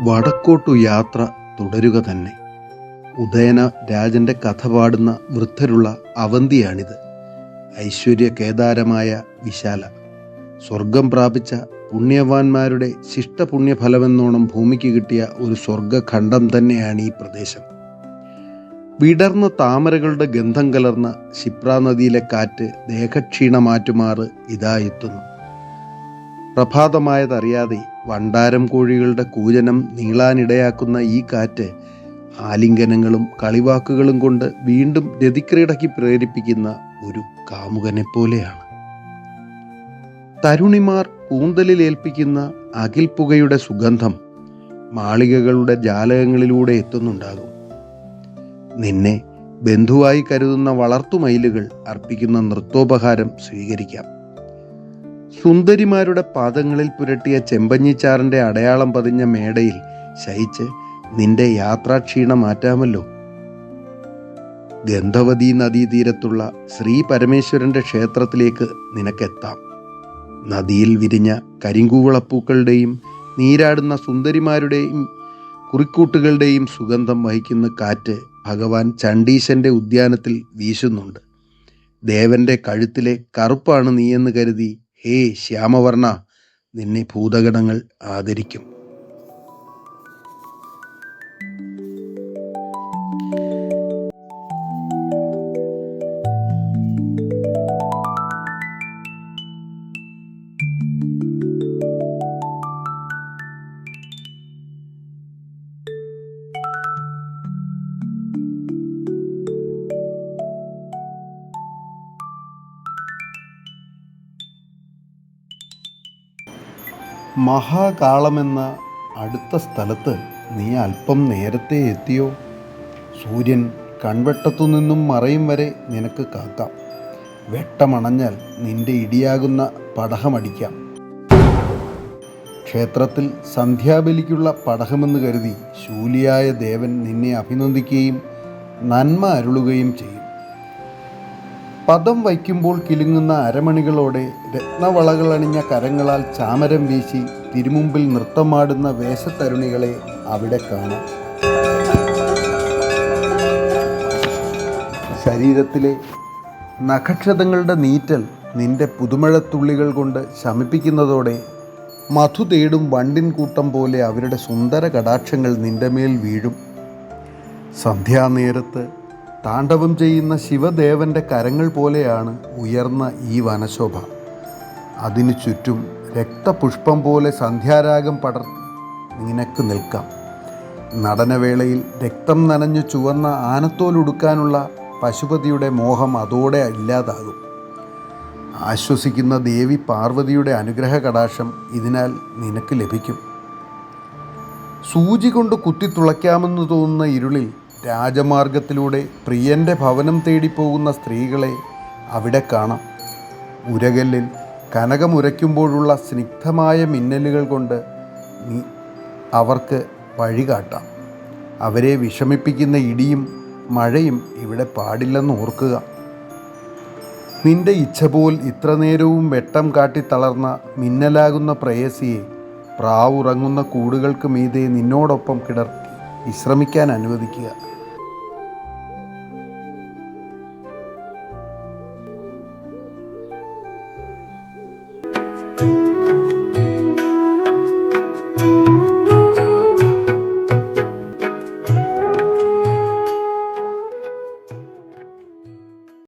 വടക്കോട്ടു യാത്ര തുടരുക തന്നെ. ഉദയന രാജന്റെ കഥ പാടുന്ന വൃദ്ധരുള്ള അവന്തിയാണിത്. ഐശ്വര്യ കേദാരമായ വിശാല. സ്വർഗം പ്രാപിച്ച പുണ്യവാന്മാരുടെ ശിഷ്ടപുണ്യഫലമെന്നോണം ഭൂമിക്ക് കിട്ടിയ ഒരു സ്വർഗഖണ്ഡം തന്നെയാണ് ഈ പ്രദേശം. വിടർന്ന താമരകളുടെ ഗന്ധം കലർന്ന ശിപ്ര നദിയിലെ കാറ്റ് ദേഹക്ഷീണമാറ്റുമാറ് ഇതാ എത്തുന്നു. പ്രഭാതമായതറിയാതെ വണ്ടാരം കോഴികളുടെ കൂജനം നീളാനിടയാക്കുന്ന ഈ കാറ്റ് ആലിംഗനങ്ങളും കളിവാക്കുകളും കൊണ്ട് വീണ്ടും രതിക്രീടയ്ക്ക് പ്രേരിപ്പിക്കുന്ന ഒരു കാമുകനെ പോലെയാണ് തരുണിമാർ കൂന്തലിലേൽപ്പിക്കുന്ന അകിൽപ്പുകയുടെ സുഗന്ധം മാളികകളുടെ ജാലകങ്ങളിലൂടെ എത്തുന്നുണ്ടാകും. നിന്നെ ബന്ധുവായി കരുതുന്ന വളർത്തുമയിലുകൾ അർപ്പിക്കുന്ന നൃത്തോപഹാരം സ്വീകരിക്കാം. സുന്ദരിമാരുടെ പാദങ്ങളിൽ പുരട്ടിയ ചെമ്പഞ്ഞിച്ചാറിന്റെ അടയാളം പതിഞ്ഞ മേടയിൽ ശയിച്ച് നിന്റെ യാത്രാക്ഷീണം മാറ്റാമല്ലോ. ഗന്ധവതി നദീതീരത്തുള്ള ശ്രീ പരമേശ്വരന്റെ ക്ഷേത്രത്തിലേക്ക് നിനക്കെത്താം. നദിയിൽ വിരിഞ്ഞ കരിങ്കൂവളപ്പൂക്കളുടെയും നീരാടുന്ന സുന്ദരിമാരുടെയും കുറിക്കൂട്ടുകളുടെയും സുഗന്ധം വഹിക്കുന്ന കാറ്റ് ഭഗവാൻ ചണ്ഡീശന്റെ ഉദ്യാനത്തിൽ വീശുന്നുണ്ട്. ദേവന്റെ കഴുത്തിലെ കറുപ്പാണ് നീയെന്ന് കരുതി ഹേ ശ്യാമവർണ നിന്നെ ഭൂതഗണങ്ങൾ ആദരിക്കും. മഹാകാളമെന്ന അടുത്ത സ്ഥലത്ത് നീ അല്പം നേരത്തെ എത്തിയോ? സൂര്യൻ കൺവെട്ടത്തു നിന്നും മറയും വരെ നിനക്ക് കാക്കാം. വെട്ടമണഞ്ഞാൽ നിന്റെ ഇടിയാകുന്ന പടഹമടിക്കാം. ക്ഷേത്രത്തിൽ സന്ധ്യാബലിക്കുള്ള പടഹമെന്ന് കരുതി ശൂലിയായ ദേവൻ നിന്നെ അഭിനന്ദിക്കുകയും നന്മ അരുളുകയും ചെയ്യും. പദം വയ്ക്കുമ്പോൾ കിലുങ്ങുന്ന അരമണികളോടെ രത്നവളകളണിഞ്ഞ കരങ്ങളാൽ ചാമരം വീശി തിരുമുമ്പിൽ നൃത്തമാടുന്ന വേഷത്തരുണികളെ അവിടെ കാണാം. ശരീരത്തിലെ നഖക്ഷതങ്ങളുടെ നീറ്റൽ നിന്റെ പുതുമഴത്തുള്ളികൾ കൊണ്ട് ശമിപ്പിക്കുന്നതോടെ മധു തേടും വണ്ടിൻ കൂട്ടം പോലെ അവരുടെ സുന്ദര കടാക്ഷങ്ങൾ നിന്റെ മേൽ വീഴും. സന്ധ്യാനേരത്ത് താണ്ഡവം ചെയ്യുന്ന ശിവദേവന്റെ കരങ്ങൾ പോലെയാണ് ഉയർന്ന ഈ വനശോഭ. അതിനു ചുറ്റും രക്തപുഷ്പം പോലെ സന്ധ്യാരാഗം പടർ നിനക്ക് നിൽക്കാം. നടനവേളയിൽ രക്തം നനഞ്ഞു ചുവന്ന ആനത്തോലുടുക്കാനുള്ള പശുപതിയുടെ മോഹം അതോടെ ഇല്ലാതാകും. ആശ്വസിക്കുന്ന ദേവി പാർവതിയുടെ അനുഗ്രഹ കടാക്ഷം ഇതിനാൽ നിനക്ക് ലഭിക്കും. സൂചി കൊണ്ട് കുത്തിത്തുളയ്ക്കാമെന്ന് തോന്നുന്ന ഇരുളിൽ രാജമാർഗത്തിലൂടെ പ്രിയന്റെ ഭവനം തേടിപ്പോകുന്ന സ്ത്രീകളെ അവിടെ കാണാം. ഉരകല്ലിൽ കനകമുരയ്ക്കുമ്പോഴുള്ള സ്നിഗ്ധമായ മിന്നലുകൾ കൊണ്ട് അവർക്ക് വഴികാട്ടാം. അവരെ വിഷമിപ്പിക്കുന്ന ഇടിയും മഴയും ഇവിടെ പാടില്ലെന്ന് ഓർക്കുക. നിന്റെ ഇച്ഛ പോൽ ഇത്ര നേരവും വെട്ടം കാട്ടി തളർന്ന മിന്നലാകുന്ന പ്രേയസിയെ പ്രാവുറങ്ങുന്ന കൂടുകൾക്ക് മീതെ നിന്നോടൊപ്പം കിടർത്തി വിശ്രമിക്കാൻ അനുവദിക്കുക.